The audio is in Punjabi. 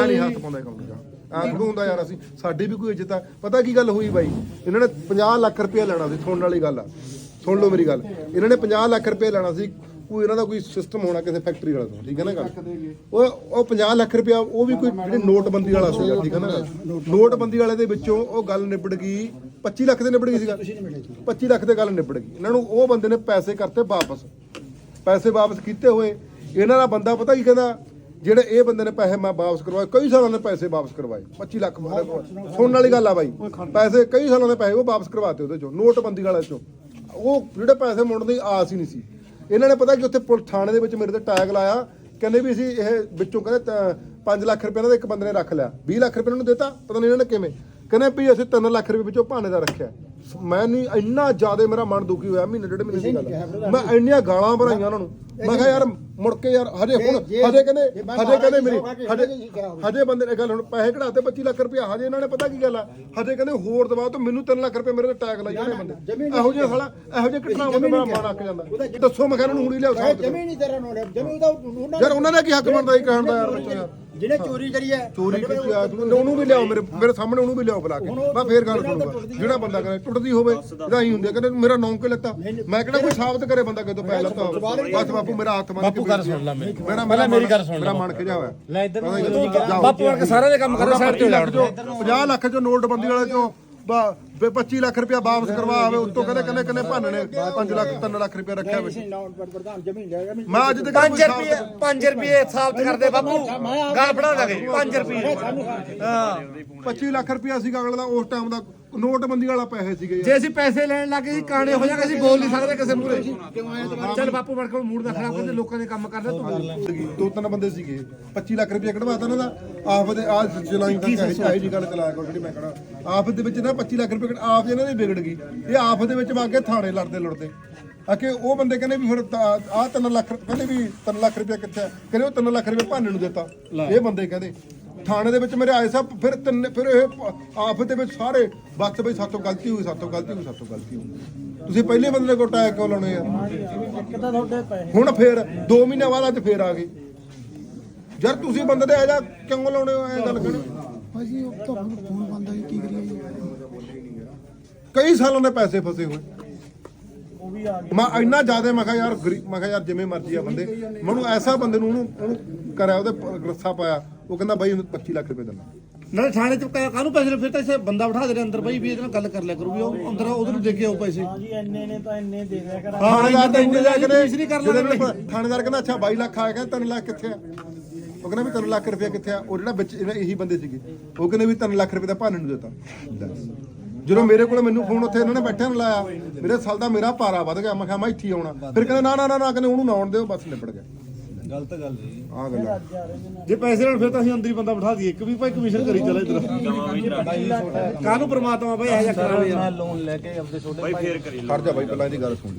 ਮੈਂ ਨਹੀਂ ਹੱਥ ਪਾਉਂਦਾ 'ਚ ਆ ਕਿਉਂ ਹੁੰਦਾ ਯਾਰ ਅਸੀਂ ਸਾਡੀ ਵੀ ਕੋਈ ਇੱਜ਼ਤ ਆ। ਪਤਾ ਕੀ ਗੱਲ ਹੋਈ ਬਾਈ? ਇਹਨਾਂ ਨੇ 50 ਲੱਖ ਰੁਪਏ ਲੈਣਾ ਸੀ ਸੁਣਨ ਵਾਲੀ ਗੱਲ ਆ। ਸੁਣ ਲਓ ਮੇਰੀ ਗੱਲ। ਇਹਨਾਂ ਨੇ 50 ਲੱਖ ਰੁਪਏ ਲੈਣਾ ਸੀ ਕੋਈ ਇਹਨਾਂ ਦਾ ਕੋਈ ਸਿਸਟਮ ਹੋਣਾ ਕਿਸੇ ਫੈਕਟਰੀ ਵਾਲਾ ਤੋਂ ਠੀਕ ਹੈ ਨਾ ਗੱਲ? ਉਹ ਉਹ 50 ਲੱਖ ਰੁਪਇਆ ਉਹ ਵੀ ਕੋਈ ਜਿਹੜੀ ਨੋਟਬੰਦੀ ਵਾਲਾ ਸੀਗਾ ਠੀਕ ਹੈ ਨਾ? ਨੋਟਬੰਦੀ ਵਾਲੇ ਦੇ ਵਿੱਚੋਂ ਉਹ ਗੱਲ ਨਿਬੜ ਗਈ 25 ਲੱਖ ਦੇ ਨਿਬੜ ਗਈ ਸੀਗਾ। 25 ਲੱਖ ਦੇ ਗੱਲ ਨਿਬੜ ਗਈ। ਇਹਨਾਂ ਨੂੰ ਉਹ ਬੰਦੇ ਨੇ ਪੈਸੇ ਕਰਤੇ ਵਾਪਸ। ਪੈਸੇ ਵਾਪਸ ਕੀਤੇ ਹੋਏ। ਇਹਨਾਂ ਦਾ ਬੰਦਾ ਪਤਾ ਕੀ ਕਹਿੰਦਾ? ਜਿਹੜੇ ਇਹ ਬੰਦੇ ਨੇ ਪੈਸੇ ਮੈਂ ਵਾਪਸ ਕਰਵਾਏ ਕਈ ਸਾਲਾਂ ਦੇ ਪੈਸੇ ਵਾਪਸ ਕਰਵਾਏ 25 ਲੱਖ ਮੇਰੇ ਸੁਣਨ ਵਾਲੀ ਗੱਲ ਆ ਬਾਈ। ਪੈਸੇ ਕਈ ਸਾਲਾਂ ਦੇ ਪੈਸੇ ਉਹ ਵਾਪਸ ਕਰਵਾਤੇ ਉਹਦੇ ਚੋਂ ਨੋਟਬੰਦੀ ਵਾਲੇ ਚੋਂ। ਉਹ ਜਿਹੜੇ ਪੈਸੇ ਮੁੜਨ ਦੀ ਆਸ ਹੀ ਨਹੀਂ ਸੀ। ਇਹਨਾਂ ਨੇ ਪਤਾ ਕਿ ਉੱਥੇ ਪੁਲਿਸ ਥਾਣੇ ਦੇ ਵਿੱਚ ਮੇਰੇ ਤੇ ਟੈਗ ਲਾਇਆ ਕਹਿੰਦੇ ਵੀ ਅਸੀਂ ਇਹ ਵਿੱਚੋਂ ਕਹਿੰਦੇ 5 ਲੱਖ ਰੁਪਏ ਦਾ ਇੱਕ ਬੰਦੇ ਨੇ ਰੱਖ ਲਿਆ। 20 ਲੱਖ ਰੁਪਏ ਨੂੰ ਦਿੱਤਾ ਪਤਾ ਨਹੀਂ ਇਹਨਾਂ ਨੇ ਕਿਵੇਂ। ਕਹਿੰਦੇ ਵੀ ਅਸੀਂ 3 ਲੱਖ ਰੁਪਏ ਵਿੱਚੋਂ ਭਾਣੇ ਦਾ ਰੱਖਿਆ। ਮੈਂ ਨਹੀਂ ਇੰਨਾ ਜ਼ਿਆਦਾ ਮੇਰਾ ਮਨ ਦੁਖੀ ਹੋਇਆ ਮਹੀਨੇ ਡੇਢ ਮਹੀਨੇ ਦੀ ਗੱਲ। ਮੈਂ ਇੰਨੀਆਂ ਗਾਲਾਂ ਭਰਾਈਆਂ ਉਹਨਾਂ ਨੂੰ। ਮੈਂ ਕਿਹਾ ਯਾਰ ਮੁੜ ਕੇ ਯਾਰ ਹਜੇ ਹੁਣ ਹਜੇ ਕਹਿੰਦੇ ਹਜੇ ਕਹਿੰਦੇ ਮੇਰੀ ਹਜੇ ਹਜੇ ਬੰਦੇ ਨੇ ਗੱਲ ਹੁਣ ਪੈਸੇ ਕਢਾਤੇ 25 ਲੱਖ ਰੁਪਏ ਹਜੇ ਇਹਨਾਂ ਨੇ ਪਤਾ ਕੀ ਗੱਲ ਆ? ਹਜੇ ਕਹਿੰਦੇ ਹੋਰ ਦਬਾਓ ਤਾਂ ਮੈਨੂੰ 3 ਲੱਖ ਰੁਪਏ ਮੇਰੇ ਤੇ ਟੈਗ ਲਾਈ ਜਾਂਦੇ ਬੰਦੇ। ਇਹੋ ਜਿਹੇ ਸਾਲਾ ਇਹੋ ਜਿਹੇ ਘਟਨਾਵਾਂ ਤੋਂ ਮੇਰਾ ਮਨ ਅੱਕ ਜਾਂਦਾ। ਦੱਸੋ ਮੈਂ ਕਿਹਾ ਇਹਨਾਂ ਨੂੰ ਹੁਣੀ ਲਿਆਓ ਜਮੀਨ ਨਹੀਂ ਤੇਰਾ ਨੋਟ ਜਮੀਨ ਦਾ ਉਹਨਾਂ ਯਾਰ ਉਹਨਾਂ ਦਾ ਕੀ ਹੱਕ ਬਣਦਾ ਇਹ ਕਹਿਣ ਦਾ ਯਾਰ। ਜਿਹਨੇ ਚੋਰੀ ਕਰੀ ਹੈ ਚੋਰੀ ਕੀਤੀ ਆ ਤੂੰ ਉਹਨੂੰ ਵੀ ਲਿਆਓ ਮੇਰੇ ਮੇਰੇ ਸਾਹਮਣੇ ਉਹਨੂੰ ਵੀ ਲਿਆਓ ਬੁਲਾ ਕੇ। ਮੈਂ ਫੇਰ ਗੱਲ ਸੁਣੂਗਾ। ਜਿਹੜਾ ਬੰਦਾ ਕਰੇ ਟੁੱਟਦੀ ਹੋਵੇ ਇਹਦਾ ਹੀ ਹੁੰਦਾ। ਕਹਿੰਦੇ ਮੇਰਾ ਨੌਂ ਕਿ ਲੱਤਾ। ਮੈਂ ਕਿਹੜਾ ਕੋਈ ਸਾਬਤ ਕਰੇ ਬੰਦਾ ਕਿਤੋਂ ਪੈ ਲੱਤਾ ਬਸ ਬਾਪੂ ਮੇਰਾ ਹੱਥ ਮੰਨ ਬਾਪੂ ਕਰ ਸੁਣ ਲੈ ਮੇਰੀ। ਮੇਰਾ ਮੇਰਾ ਗੱਲ ਸੁਣ ਮੇਰਾ ਮਨ ਖਿਜਾ ਹੋਇਆ। ਲੈ ਇੱਧਰ ਬਾਪੂ ਵਰਗੇ ਸਾਰਿਆਂ ਦੇ ਕੰਮ ਕਰੋ ਸਾਈਡ ਤੇ ਲੱਖ ਚੋਂ 50 ਲੱਖ ਚੋਂ ਨੋਟਬੰਦੀ ਵਾਲੇ ਚੋਂ 25 ਲੱਖ ਰੁਪਇਆ ਵਾਪਸ ਕਰਵਾ ਆਵੇ ਉੱਤੋਂ ਕਹਿੰਦੇ ਕਹਿੰਦੇ ਕਹਿੰਦੇ ਭਾਨਣੇ 5 ਲੱਖ 3 ਲੱਖ ਰੁਪਇਆ ਰੱਖਿਆ ਵਿੱਚ। ਪ੍ਰਧਾਨ ਜ਼ਮੀਨ ਮੈਂ ਅੱਜ ਤੱਕ 5 ਰੁਪਏ 5 ਰੁਪਏ ਸਾਬਤ ਕਰਦੇ ਬਾਪੂ। ਗੱਲ ਫੜਾ ਦਾਂਗੇ 5 ਰੁਪਏ। ਹਾਂ। 25 ਲੱਖ ਰੁਪਇਆ ਸੀਗਾ ਅਗਲੇ ਦਾ ਉਸ ਟਾਈਮ ਦਾ ਨੋਟਬੰਦੀ ਵਾਲਾ ਪੈਸੇ ਸੀਗੇ ਯਾਰ। ਜੇ ਅਸੀਂ ਪੈਸੇ ਲੈਣ ਲੱਗੇ ਸੀ ਕਾਣੇ ਹੋ ਜਾਗੇ ਅਸੀਂ ਬੋਲ ਨਹੀਂ ਸਕਦੇ ਕਿਸੇ ਮੂਰੇ ਚੱਲ ਬਾਪੂ ਬਣ ਕੇ ਮੂਡ ਦਾ ਖਰਾਬ ਕਰਦੇ ਲੋਕਾਂ ਦੇ ਕੰਮ ਕਰਦੇ ਤੂੰ ਬੋਲ ਦੋ ਤਿੰਨ ਬੰਦੇ ਸੀਗੇ 25 ਲੱਖ ਰੁਪਏ ਕਢਵਾਤਾ ਉਹਨਾਂ ਦਾ। ਆਪ ਦੇ ਆ ਜੁਲਾਈ ਤੱਕ ਇਹ ਚਾਹੀ ਜੀ ਗੱਲ ਚਲਾਇਆ ਕਰੋ ਜਿਹੜੀ ਮੈਂ ਕਹਣਾ ਆਪ ਦੇ ਵਿੱਚ ਨਾ 25 ਲੱਖ ਰੁਪਏ ਕਢ- ਆਪ ਇਹਨਾਂ ਦੀ ਵਿਗੜ ਗਈ। ਇਹ ਆਪ ਦੇ ਵਿੱਚ ਵਾਗੇ ਥਾਣੇ ਲੜਦੇ ਲੜਦੇ। ਅਕੇ ਉਹ ਬੰਦੇ ਕਹਿੰਦੇ ਵੀ ਫਿਰ ਆ 3 ਲੱਖ ਕਹਿੰਦੇ ਵੀ 3 ਲੱਖ ਰੁਪਏ ਕਿੱਥੇ? ਕਹਿੰਦੇ ਉਹ 3 ਲੱਖ ਰੁਪਏ ਭਾਨੇ ਨੂੰ ਦਿੱਤਾ। ਇਹ ਬੰਦੇ ਕਹਿੰਦੇ। ਥਾਣੇ ਦੇ ਵਿੱਚ ਮੇਰੇ ਆਏ ਸਭ ਫਿਰ ਤਿੰਨ ਫਿਰ ਇਹ ਆਪ ਦੇ ਵਿੱਚ ਸਾਰੇ ਬਸ ਬਈ ਸਾਤੋਂ ਗਲਤੀ ਹੋਈ ਸਾਤੋਂ ਗਲਤੀ ਹੋਈ ਸਾਤੋਂ ਗਲਤੀ ਹੋਈ। ਤੁਸੀਂ ਪਹਿਲੇ ਬੰਦੇ ਕੋਲ ਟੈਗ ਕਿਉਂ ਲਾਉਣੇ ਯਾਰ ਇੱਕ ਤਾਂ ਤੁਹਾਡੇ ਪੈਸੇ ਹੁਣ ਫੇਰ 2 ਮਹੀਨੇ ਬਾਅਦ ਅੱਜ ਫੇਰ ਆ ਗਏ ਯਾਰ ਤੁਸੀਂ ਬੰਦੇ ਦੇ ਆ ਜਾ ਕਿਉਂ ਲਾਉਣੇ ਹੋ ਐ ਗੱਲ ਕਰ ਭਾਜੀ ਉਹ ਤਾਂ ਫੋਨ ਬੰਦ ਹੈ ਕੀ ਕਰੀਏ? ਕਈ ਸਾਲਾਂ ਦੇ ਪੈਸੇ ਫਸੇ ਹੋਏ। ਉਹ ਵੀ ਆ ਮੈਂ ਇੰਨਾ ਜ਼ਿਆਦਾ ਮੈਂ ਕਿਹਾ ਯਾਰ ਗਰੀ- ਮੈਂ ਕਿਹਾ ਯਾਰ ਜਿਵੇਂ ਮਰਜ਼ੀ ਆ ਬੰਦੇ। ਮੈਨੂੰ ਐਸਾ ਬੰਦੇ ਨੂੰ ਉਹਨੂੰ ਕਰਿਆ ਉਹਦੇ ਰੱਸਾ ਪਾਇਆ। ਉਹ ਕਹਿੰਦਾ ਬਾਈ ਉਹਨੂੰ 25 ਲੱਖ ਰੁਪਏ ਦੇਣਾ ਨਾਲੇ ਥਾਣੇ ਚ ਕਾਹਨੂੰ ਪੈਸੇ ਫਿਰ ਤਾਂ ਇਸੇ ਬੰਦਾ ਬਿਠਾ ਦੇ ਅੰਦਰ ਬਈ ਵੀ ਇਹਦੇ ਨਾਲ ਗੱਲ ਕਰ ਲਿਆ ਕਰੂ ਵੀ ਉਹ ਅੰਦਰ ਉਧਰ ਨੂੰ ਦੇ ਕੇ ਆਓ ਪੈਸੇ। ਹਾਂ ਜੀ ਇੰਨੇ ਨੇ ਤਾਂ ਇੰਨੇ ਦੇ ਦਿਆ ਕਰ ਥਾਣੇਦਾਰ ਤਾਂ ਇੰਨੇ ਜਾ ਕੇ ਨਹੀਂ ਕਰ ਜਦੋਂ ਥਾਣੇਦਾਰ ਕਹਿੰਦਾ ਅੱਛਾ 22 ਲੱਖ ਆਇਆ ਕਹਿੰਦਾ 3 ਲੱਖ ਕਿੱਥੇ ਆ? ਉਹ ਕਹਿੰਦਾ ਵੀ 3 ਲੱਖ ਰੁਪਏ ਕਿੱਥੇ ਆ? ਉਹ ਜਿਹੜਾ ਵਿੱਚ ਇਹਨਾਂ ਇਹੀ ਬੰਦੇ ਸੀਗੇ ਉਹ ਕਹਿੰਦੇ ਵੀ 3 ਲੱਖ ਰੁਪਏ ਦਾ ਭਾਨੇ ਨੂੰ ਦਿੱਤਾ। ਦੱਸ। ਜਦੋਂ ਮੇਰੇ ਕੋਲ ਮੈਨੂੰ ਫੋਨ ਉੱਥੇ ਇਹਨਾਂ ਨੇ ਬੈਠਿਆਂ ਨੂੰ ਲਾਇਆ ਮੇਰੇ ਸਾਲ ਦਾ ਮੇਰਾ ਪਾਰਾ ਵੱਧ ਗਿਆ ਮੈਂ ਕਿਹਾ ਮੈਂ ਇੱਥੇ ਹੀ ਆਉਣਾ। ਫਿਰ ਕਹਿੰਦੇ ਨਾ ਨਾ ਨਾ ਨਾ ਕਹਿੰਦੇ ਉਹਨੂੰ ਨਾ ਆਉਣ ਦਿਓ ਬਸ ਨਿਬੜ ਗਿਆ। ਗਲਤ ਗੱਲ ਆ ਗੱਲ ਆ। ਜੇ ਪੈਸੇ ਲੈਣ ਫਿਰ ਤਾਂ ਅਸੀਂ ਅੰਦਰ ਹੀ ਬੰਦਾ ਬਿਠਾ ਦਈਏ। ਇੱਕ ਵੀ ਭਾਈ ਕਮਿਸ਼ਨ ਕਰੀ ਚੱਲ ਇਧਰ। ਕਾਹਨੂੰ ਪ੍ਰਮਾਤਮਾ ਭਾਈ ਇਹ ਜਿਹਾ ਕਰਾਵੇ ਯਾਰ ਖੜ ਜਾ ਬਾਈ ਪਹਿਲਾਂ ਇਹਦੀ ਗੱਲ ਸੁਣ।